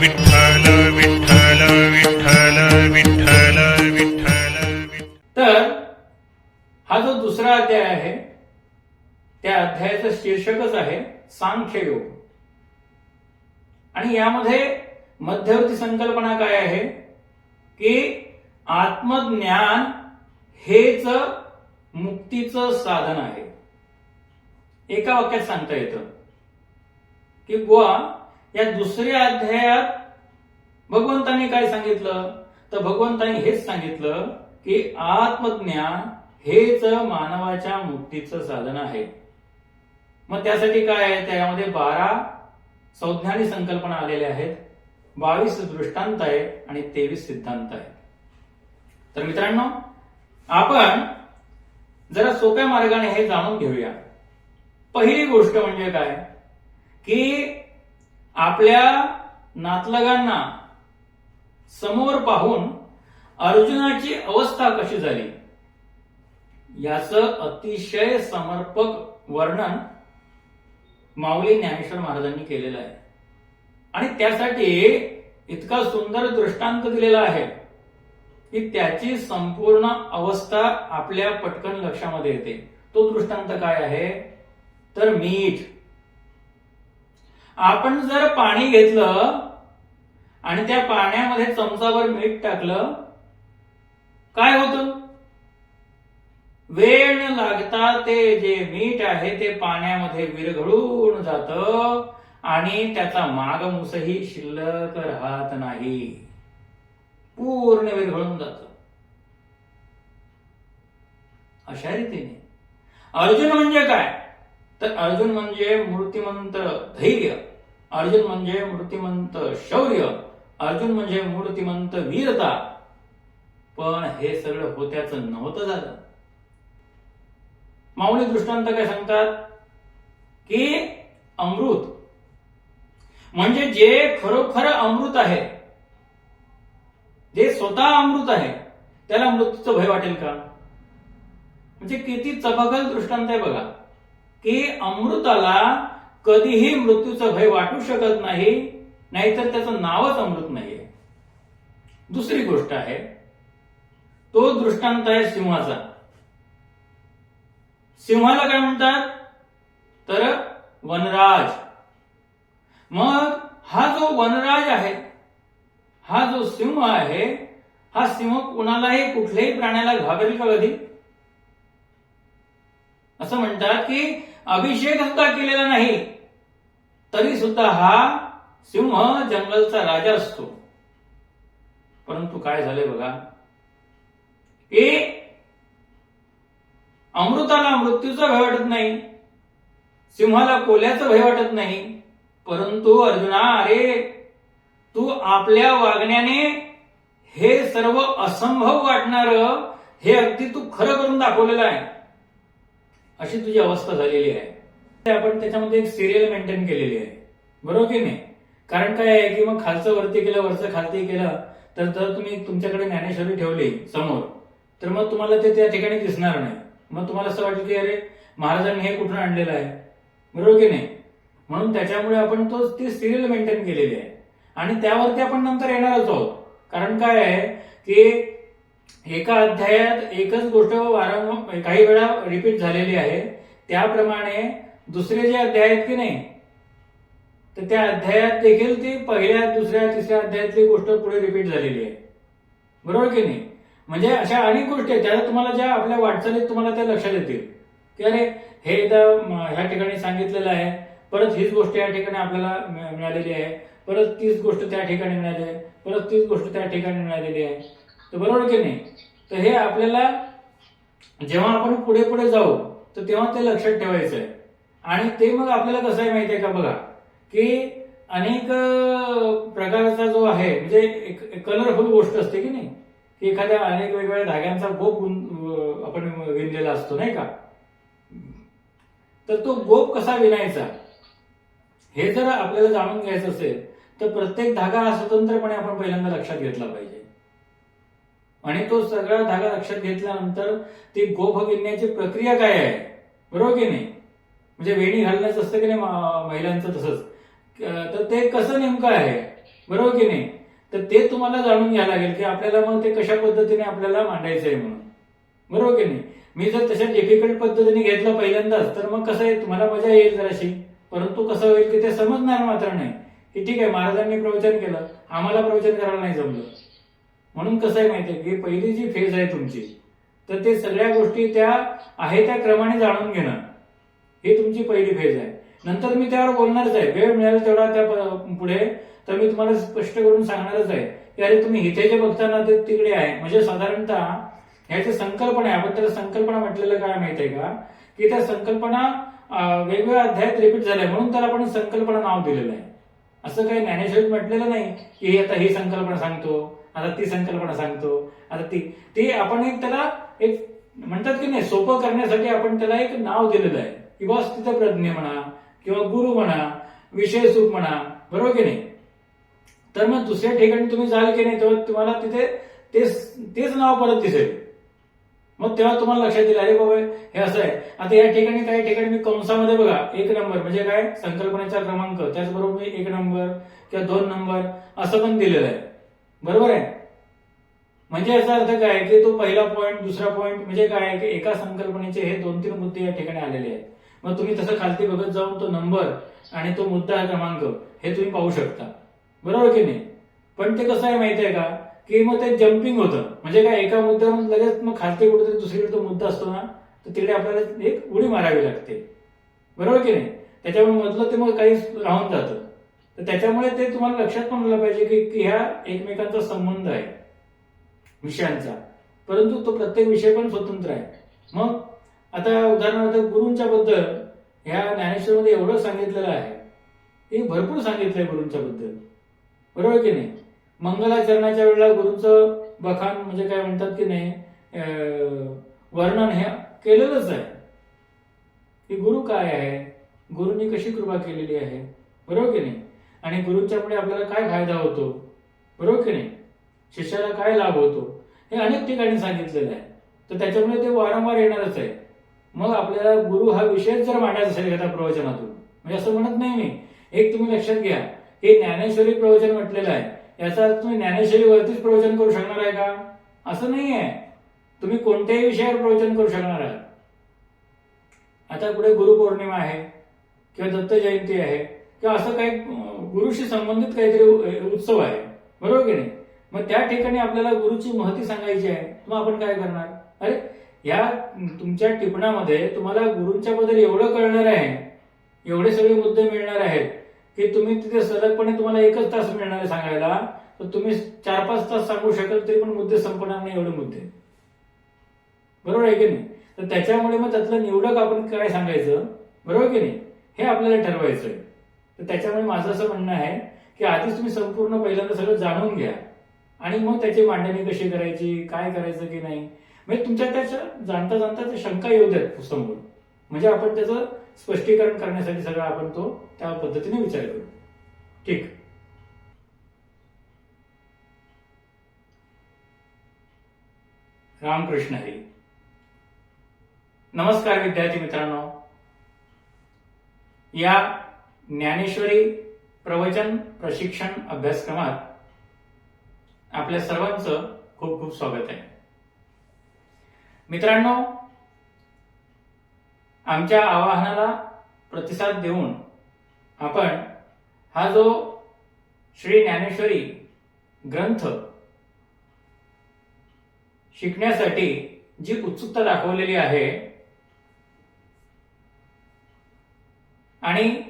विठ्ठल विठ्ठल विठ्ठल विठ्ठल विठ्ठल तर हा जो दुसरा अध्याय आहे त्या अध्यायाचं शीर्षकच आहे सांख्ययोग. आणि यामध्ये मध्यवर्ती संकल्पना काय आहे? की आत्मज्ञान हेच मुक्तीचं साधन आहे. एका वाक्यात सांगता येतं की बुवा या दुसऱ्या अध्यायात भगवंतांनी काय सांगितलं? तर भगवंतांनी हेच सांगितलं की आत्मज्ञान हेच मानवाच्या मुक्तीचं साधन आहे. मग त्यासाठी काय आहे? त्यामध्ये बारा संज्ञानी संकल्पना आलेल्या आहेत. बावीस दृष्टांत आहे आणि तेवीस सिद्धांत आहे तर मित्रांनो आपण जरा सोप्या मार्गाने हे जाणून घेऊया. पहिली गोष्ट म्हणजे काय? की आपल्या नातलगांना समोर पाहून अर्जुनाची अवस्था कशी झाली? याच अतिशय समर्पक वर्णन माऊली ज्ञानेश्वर महाराजांनी केलेलं आहे. आणि त्यासाठी इतका सुंदर दृष्टांत दिलेला आहे की त्याची संपूर्ण अवस्था आपल्या पटकन लक्षामध्ये येते. तो दृष्टांत काय आहे? तर मीठ. आपण जर पाणी घेतलं आणि त्या पाण्यामध्ये चमचाभर मीठ टाकलं काय होतं? वेळ न लागता ते जे मीठ आहे ते पाण्यामध्ये विरघळून जात आणि त्याचा मागमूसही शिल्लक राहत नाही. पूर्ण विरघळून जात. अशा रीतीने. अर्जुन म्हणजे काय? तर अर्जुन म्हणजे मूर्तिमंत धैर्य अर्जुन म्हणजे मूर्तिमंत शौर्य अर्जुन म्हणजे मूर्तिमंत वीरता. पण हे सगळं होत्याचं नव्हतं झालं. माऊली दृष्टांत काय सांगतात? की अमृत म्हणजे जे खरोखर अमृत आहे जे स्वतः अमृत आहे त्याला मृत्यूचं भय वाटेल का? म्हणजे किती चपगल दृष्टांत आहे बघा. की अमृताला कधीही मृत्यूचा भय वाटू शकत नाही नाहीतर त्याचं नावच अमृत नाहीये. दुसरी गोष्ट आहे तो दृष्टांत आहे सिंहाचा. सिंहाला काय म्हणतात? तर वनराज. मग हा जो वनराज आहे हा जो सिंह आहे हा सिंह कुणालाही कुठल्याही प्राण्याला घाबरेल का कधी? असं म्हणतात की अभिषेक सुद्धा केलेला नाही तरी सुद्धा हा सिंह जंगलचा राजा असतो. परंतु काय झालंय बघा? की अमृताला मृत्यूचा भय वाटत नाही सिंहाला कोल्याचा भय वाटत नाही परंतु अर्जुना अरे तू आपल्या वागण्याने हे सर्व असंभव वाटणार हे अगदी तू खरं करून दाखवलेलं आहे. अशी तुझी अवस्था झालेली आहे. ते आपण त्याच्यामध्ये एक सिरियल मेंटेन केलेली आहे. बरोबर की नाही? कारण काय आहे की मग खालचं वरती केलं वरचं खालती केलं तर जर तुम्ही तुमच्याकडे ज्ञानेश्वरी ठेवली समोर तर मग तुम्हाला ते त्या ठिकाणी दिसणार नाही. मग तुम्हाला असं वाटेल की अरे महाराजांनी हे कुठून आणलेलं आहे? बरोबर की नाही? म्हणून त्याच्यामुळे आपण तो ती सिरियल मेंटेन केलेली आहे. आणि त्यावरती आपण नंतर येणारच आहोत. कारण काय आहे की एका अध्यायात एकच गोष्ट वारंवार काही वेळा रिपीट झालेली आहे. त्याप्रमाणे दुसरे जे अध्याय आहेत की नाही तर त्या अध्यायात देखील ती पहिल्या दुसऱ्या तिसऱ्या अध्यायातली गोष्ट पुढे रिपीट झालेली आहे. बरोबर की नाही? म्हणजे अशा अनेक गोष्टी आहेत त्या तुम्हाला ज्या आपल्या वाटचालीत तुम्हाला त्या लक्षात येतील. की अरे हे एकदा ह्या ठिकाणी सांगितलेलं आहे परत हीच गोष्ट या ठिकाणी आपल्याला मिळालेली आहे परत तीच गोष्ट त्या ठिकाणी मिळाली आहे परत तीच गोष्ट त्या ठिकाणी मिळालेली आहे. तर बरोबर की नाही? तर हे आपल्याला जेव्हा आपण पुढे पुढे जाऊ तर तेव्हा ते लक्षात ठेवायचं आहे आणि ते मग आपल्याला कसं आहे माहिती आहे का बघा? की अनेक प्रकारचा जो आहे म्हणजे कलरफुल गोष्ट असते की नाही? की एखाद्या अनेक वेगवेगळ्या धाग्यांचा गोप आपण विणलेला असतो नाही का? तर तो गोप कसा विणायचा? हे जर आपल्याला जाणून घ्यायचं असेल तर प्रत्येक धागा हा स्वतंत्रपणे आपण पहिल्यांदा लक्षात घेतला पाहिजे. आणि तो सगळा धागा लक्षात घेतल्यानंतर ती गोफ विणण्याची प्रक्रिया काय आहे? बरोबर की नाही? म्हणजे वेणी घालण्याचं असतं की नाही महिलांचं तसंच? तर ते कसं नेमकं आहे? बरोबर की नाही? तर ते तुम्हाला जाणून घ्यायला लागेल की आपल्याला मग ते कशा पद्धतीने आपल्याला मांडायचं आहे म्हणून. बरोबर की नाही? मी जर तशा डिफिकल्ट पद्धतीने घेतलं पहिल्यांदाच तर मग कसं आहे? तुम्हाला मजा येईल जराशी. परंतु कसं होईल की ते समजणार मात्र नाही. की ठीक आहे महाराजांनी प्रवचन केलं. आम्हाला प्रवचन करायला नाही जमलं. म्हणून कसं आहे माहितीये की पहिली जी फेज आहे तुमची तर ते सगळ्या गोष्टी त्या आहे त्या क्रमाने जाणून घेणं. ही तुमची पहिली फेज आहे. नंतर मी त्यावर बोलणारच आहे. वेळ मिळाला तेवढा त्या पुढे तर मी तुम्हाला स्पष्ट करून सांगणारच आहे. की अरे तुम्ही इथे जे बघताना ते तिकडे आहे. म्हणजे साधारणतः ह्याची संकल्पना आहे. संकल्पना म्हटलेलं काय माहीत आहे का? की त्या संकल्पना वेगवेगळ्या अध्यायात रिपीट झाल्या. म्हणून त्याला आपण संकल्पना नाव दिलेलं आहे. असं काही ज्ञानेश्वरीत म्हटलेलं नाही की आता ही संकल्पना सांगतो. आता ती संकल्पना सांगतो. आता ती ती आपण एक त्याला एक म्हणतात की नाही सोपं करण्यासाठी आपण त्याला एक नाव दिलेलं आहे. की बस तिथं प्रज्ञ म्हणा किंवा गुरु म्हणा विषय सुख म्हणा बरोबर की नाही? तर मग दुसऱ्या ठिकाणी तुम्ही जाल की नाही तेव्हा तुम्हाला तिथे तेच तेच नाव परत दिसेल. मग तेव्हा तुम्हाला लक्षात येईल अरे बाबा हे असं आहे. आता या ठिकाणी काही ठिकाणी मी कंसामध्ये बघा एक नंबर म्हणजे काय? संकल्पनेचा क्रमांक त्याचबरोबर मी एक नंबर किंवा दोन नंबर असं पण दिलेलं आहे. बरोबर आहे? म्हणजे याचा अर्थ काय की तो पहिला पॉईंट दुसरा पॉईंट म्हणजे काय आहे की एका संकल्पनेचे हे दोन तीन मुद्दे या ठिकाणी आलेले आहेत. मग तुम्ही तसं खालती बघत जाऊन तो नंबर आणि तो मुद्दा क्रमांक हे तुम्ही पाहू शकता. बरोबर की नाही? पण ते कसं आहे माहिती आहे का? की मग ते जम्पिंग होतं. म्हणजे काय एका मुद्द्यावरून लगेच मग खालती कुठेतरी दुसरीकडे तो मुद्दा असतो ना तर तिकडे आपल्याला एक उडी मारावी लागते. बरोबर की नाही? त्याच्यामुळे मधलं ते मग काही राहून जातं. तर त्याच्यामुळे ते तुम्हाला लक्षात पण आलं पाहिजे की की ह्या एकमेकांचा संबंध आहे विषयांचा. परंतु तो प्रत्येक विषय पण स्वतंत्र आहे. मग आता उदाहरणार्थ गुरूंच्या बद्दल ह्या ज्ञानेश्वरमध्ये एवढं सांगितलेलं आहे की भरपूर सांगितलंय गुरूंच्या बद्दल बरोबर की नाही? मंगलाचरणाच्या वेळेला गुरूंचं बखान म्हणजे काय म्हणतात की नाही वर्णन हे केलेलंच आहे. की गुरु काय आहे? गुरुंनी कशी कृपा केलेली आहे? बरोबर की नाही? आणि गुरूंच्यामुळे आपल्याला काय फायदा होतो? बरोबर की नाही? शिष्याला काय लाभ होतो? हे अनेक ठिकाणी सांगितलेलं आहे. तर त्याच्यामुळे ते वारंवार येणारच आहे. मग आपल्याला गुरु हा विषय जर मांडायचा असेल एखाद्या प्रवचनातून म्हणजे असं म्हणत नाही मी. एक तुम्ही लक्षात घ्या हे ज्ञानेश्वरी प्रवचन म्हटलेलं आहे. याचा अर्थ तुम्ही ज्ञानेश्वरीवरतीच प्रवचन करू शकणार आहे का? असं नाही आहे. तुम्ही कोणत्याही विषयावर प्रवचन करू शकणार आहात. आता पुढे गुरुपौर्णिमा आहे किंवा दत्त जयंती आहे किंवा असं काही गुरुशी संबंधित काहीतरी उत्सव आहे. बरोबर की नाही? मग त्या ठिकाणी आपल्याला गुरुची महती सांगायची आहे. मग आपण काय करणार? अरे या तुमच्या टिपणामध्ये तुम्हाला गुरूंच्या बद्दल एवढं कळणार आहे एवढे सगळे मुद्दे मिळणार आहेत की तुम्ही तिथे सलगपणे तुम्हाला एकच तास मिळणार आहे सांगायला. तर तुम्ही चार पाच तास सांगू शकाल तरी पण मुद्दे संपणार नाही एवढे मुद्दे. बरोबर आहे की नाही? तर त्याच्यामुळे मग त्यातलं निवडक आपण काय सांगायचं? बरोबर की नाही? हे आपल्याला ठरवायचं आहे तर त्याच्यामुळे माझं असं म्हणणं आहे की आधीच तुम्ही संपूर्ण पहिल्यांदा सगळं जाणून घ्या. आणि मग त्याची मांडणी कशी करायची काय करायचं की नाही? म्हणजे तुमच्या त्याच्या जाणता जाणता त्या शंका येऊ द्यात समोर म्हणजे आपण त्याचं स्पष्टीकरण करण्यासाठी सगळं आपण तो त्या पद्धतीने विचार करू. ठीक. रामकृष्ण हरी नमस्कार विद्यार्थी मित्रांनो. या ज्ञानेश्वरी प्रवचन प्रशिक्षण अभ्यासक्रमात आपल्या सर्वांचं खूप खूप स्वागत आहे. मित्रांनो आमच्या आवाहनाला प्रतिसाद देऊन आपण हा जो श्री ज्ञानेश्वरी ग्रंथ शिकण्यासाठी जी उत्सुकता दाखवलेली आहे आणि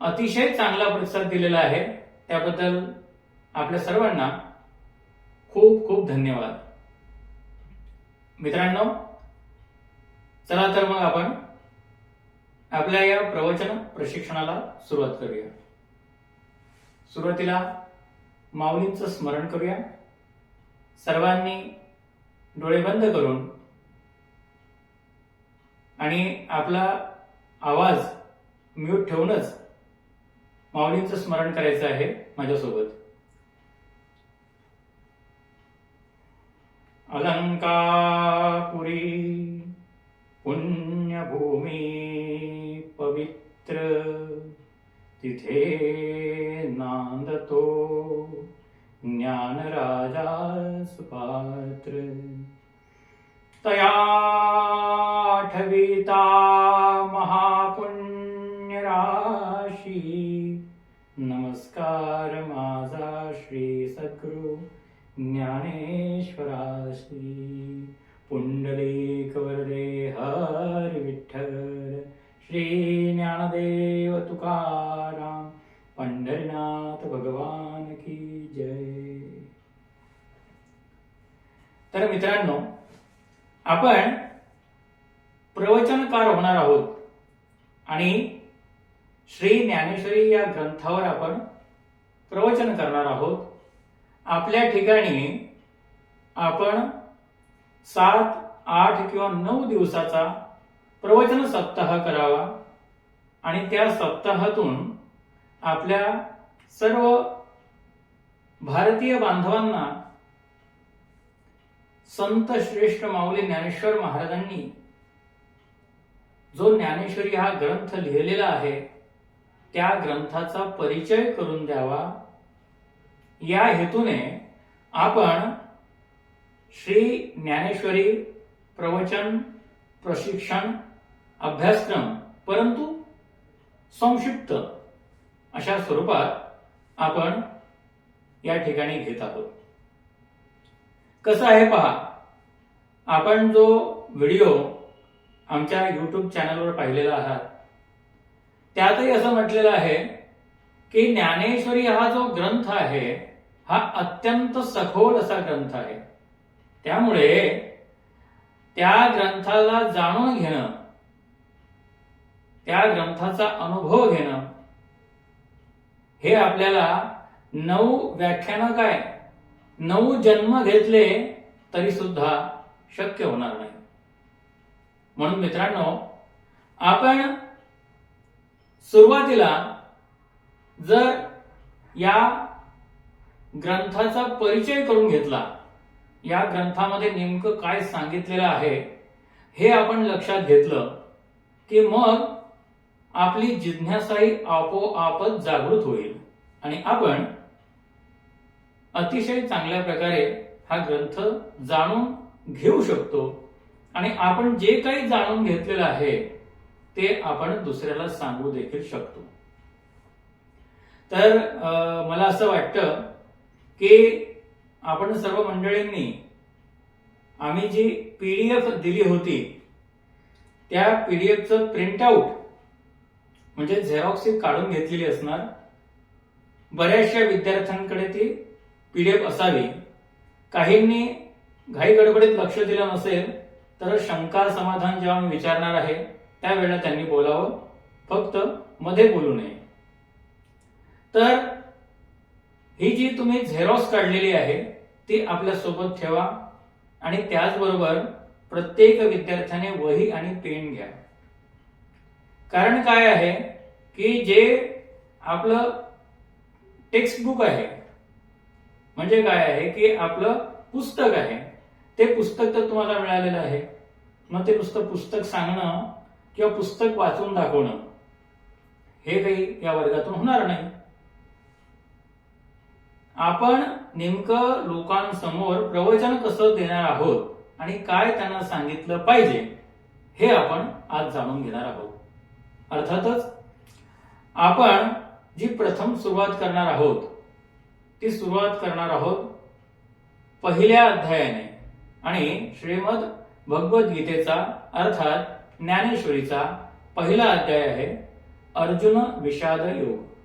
अतिशय चांगला प्रतिसाद दिलेला आहे. त्याबद्दल आपल्या सर्वांना खूप खूप धन्यवाद. मित्रांनो चला तर मग आपण आपल्या या प्रवचन प्रशिक्षणाला सुरुवात करूया. सुरुवातीला माऊलींचं स्मरण करूया. सर्वांनी डोळे बंद करून आणि आपला आवाज म्यूट ठेवूनच माऊलींचं स्मरण करायचं आहे माझ्यासोबत. अलंकापुरी पुण्यभूमी पवित्र तिथे नांदतो ज्ञानराजा सुपात्र. तया आठविता नमस्कार माझा श्री सद्गुरु ज्ञानेश्वराशी. पुंडलिक वरदे हर विठ्ठल श्री ज्ञानदेव तुकाराम पंढरीनाथ भगवान की जय. तर मित्रांनो आपण प्रवचनकार होणार आहोत आणि श्री ज्ञानेश्वरी या ग्रंथावर आपण प्रवचन करणार आहोत. आपल्या ठिकाणी आपण सात आठ किंवा नऊ दिवसाचा प्रवचन सप्ताह करावा. आणि त्या सप्ताहातून आपल्या सर्व भारतीय बांधवांना संत श्रेष्ठ माऊली ज्ञानेश्वर महाराजांनी जो ज्ञानेश्वरी हा ग्रंथ लिहिलेला आहे त्या ग्रंथाचा परिचय करून द्यावा. या हेतूने आपण श्री ज्ञानेश्वरी प्रवचन प्रशिक्षण अभ्यासक्रम परंतु संक्षिप्त अशा स्वरूपात आपण या ठिकाणी घेत आहोत. कसं आहे पहा आपण जो व्हिडिओ आमच्या युट्यूब चॅनलवर पाहिलेला आहात त्यातही असं म्हटलेलं आहे की ज्ञानेश्वरी हा जो ग्रंथ आहे हा अत्यंत सखोल असा ग्रंथ आहे. त्यामुळे त्या ग्रंथाला जाणून घेणं त्या ग्रंथाचा अनुभव घेणं हे आपल्याला नऊ व्याख्यानं काय नऊ जन्म घेतले तरी सुद्धा शक्य होणार नाही. म्हणून मित्रांनो आपण सुरुवातीला जर या ग्रंथाचा परिचय करून घेतला या ग्रंथामध्ये नेमकं काय सांगितलेलं आहे हे आपण लक्षात घेतलं की मग आपली जिज्ञासाही आपोआपच जागृत होईल. आणि आपण अतिशय चांगल्या प्रकारे हा ग्रंथ जाणून घेऊ शकतो. आणि आपण जे काही जाणून घेतलेलं आहे ते आपण दुसऱ्याला सांगू देखील शकतो. तर मला असं वाटतं की आपण सर्व मंडळींनी आम्ही जी पीडीएफ दिली होती त्या पीडीएफचं प्रिंटआउट म्हणजे झेरॉक्स काढून घेतलेली असणार. बऱ्याचशा विद्यार्थ्यांकडे ती पीडीएफ असावी. काहींनी घाई गडबडीत लक्ष दिलं नसेल तर शंका समाधान जेव्हा मी विचारणार आहे त्यावेळेला त्यांनी बोलावं. फक्त मध्ये बोलू नये. तर ही जी तुम्ही झेरॉक्स काढलेली आहे ती आपल्यासोबत ठेवा आणि त्याचबरोबर प्रत्येक विद्यार्थ्याने वही आणि पेन घ्या. कारण काय आहे की जे आपलं टेक्स्ट बुक आहे म्हणजे काय आहे की आपलं पुस्तक आहे ते पुस्तक तर तुम्हाला मिळालेलं आहे. मग ते नुसतं पुस्तक सांगणं किंवा पुस्तक वाचून दाखवणं हे काही या वर्गातून होणार नाही. आपण नेमकं लोकांसमोर प्रवचन कसं देणार आहोत आणि काय त्यांना सांगितलं पाहिजे हे आपण आज जाणून घेणार आहोत. अर्थातच आपण जी प्रथम सुरुवात करणार आहोत ती सुरुवात करणार आहोत पहिल्या अध्यायाने. आणि श्रीमद भगवद्गीतेचा अर्थात ज्ञानेश्वरीचा पहिला अध्याय आहे अर्जुन विषाद योग.